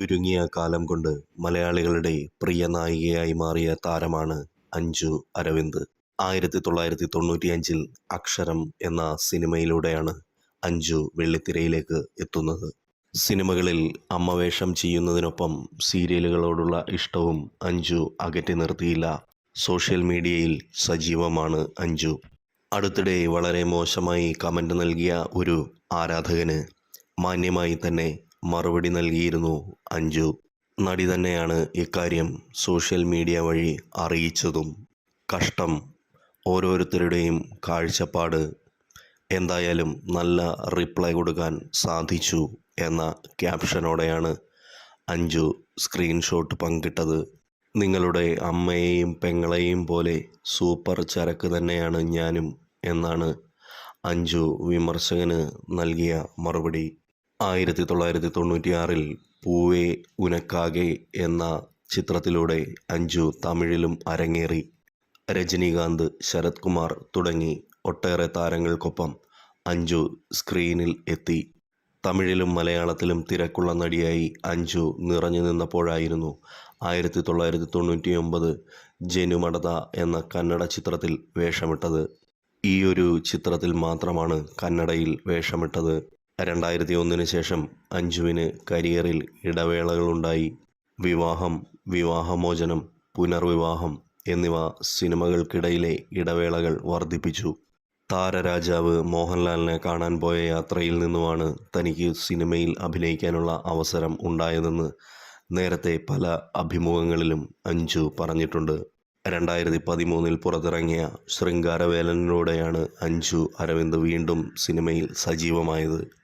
ചുരുങ്ങിയ കാലം കൊണ്ട് മലയാളികളുടെ പ്രിയ നായികയായി മാറിയ താരമാണ് അഞ്ജു അരവിന്ദ്. ആയിരത്തി തൊള്ളായിരത്തി തൊണ്ണൂറ്റിയഞ്ചിൽ അക്ഷരം എന്ന സിനിമയിലൂടെയാണ് അഞ്ജു വെള്ളിത്തിരയിലേക്ക് എത്തുന്നത്. സിനിമകളിൽ അമ്മവേഷം ചെയ്യുന്നതിനൊപ്പം സീരിയലുകളോടുള്ള ഇഷ്ടവും അഞ്ജു അകറ്റി നിർത്തിയില്ല. സോഷ്യൽ മീഡിയയിൽ സജീവമാണ് അഞ്ജു. അടുത്തിടെ വളരെ മോശമായി കമന്റ് നൽകിയ ഒരു ആരാധകന് മാന്യമായി തന്നെ മറുപടി നൽകിയിരുന്നു അഞ്ജു. നടി തന്നെയാണ് ഇക്കാര്യം സോഷ്യൽ മീഡിയ വഴി അറിയിച്ചതും. കഷ്ടം ഓരോരുത്തരുടെയും കാഴ്ചപ്പാട്. എന്തായാലും നല്ല റിപ്ലൈ കൊടുക്കാൻ സാധിച്ചു എന്ന ക്യാപ്ഷനോടെയാണ് അഞ്ജു സ്ക്രീൻഷോട്ട് പങ്കിട്ടത്. നിങ്ങളുടെ അമ്മയെയും പെങ്ങളെയും പോലെ സൂപ്പർ ചരക്ക് തന്നെയാണ് ഞാനും എന്നാണ് അഞ്ജു വിമർശകന് നൽകിയ മറുപടി. ആയിരത്തി തൊള്ളായിരത്തി തൊണ്ണൂറ്റിയാറിൽ പൂവേ ഉനക്കാകെ എന്ന ചിത്രത്തിലൂടെ അഞ്ജു തമിഴിലും അരങ്ങേറി. രജനീകാന്ത് ശരത് കുമാർ തുടങ്ങി ഒട്ടേറെ താരങ്ങൾക്കൊപ്പം അഞ്ജു സ്ക്രീനിൽ എത്തി. തമിഴിലും മലയാളത്തിലും തിരക്കുള്ള നടിയായി അഞ്ജു നിറഞ്ഞു നിന്നപ്പോഴായിരുന്നു ആയിരത്തി തൊള്ളായിരത്തി തൊണ്ണൂറ്റി ഒമ്പത് ജനുമടത എന്ന കന്നഡ ചിത്രത്തിൽ വേഷമിട്ടത്. ഈ ഒരു ചിത്രത്തിൽ മാത്രമാണ് കന്നഡയിൽ വേഷമിട്ടത്. രണ്ടായിരത്തി ഒന്നിന് ശേഷം അഞ്ജുവിന് കരിയറിൽ ഇടവേളകളുണ്ടായി. വിവാഹം വിവാഹമോചനം പുനർവിവാഹം എന്നിവ സിനിമകൾക്കിടയിലെ ഇടവേളകൾ വർദ്ധിപ്പിച്ചു. താരരാജാവ് മോഹൻലാലിനെ കാണാൻ പോയ യാത്രയിൽ നിന്നുമാണ് തനിക്ക് സിനിമയിൽ അഭിനയിക്കാനുള്ള അവസരം ഉണ്ടായതെന്ന് നേരത്തെ പല അഭിമുഖങ്ങളിലും അഞ്ജു പറഞ്ഞിട്ടുണ്ട്. രണ്ടായിരത്തി പതിമൂന്നിൽ പുറത്തിറങ്ങിയ ശൃംഗാരവേലനിലൂടെയാണ് അഞ്ജു അരവിന്ദ് വീണ്ടും സിനിമയിൽ സജീവമായത്.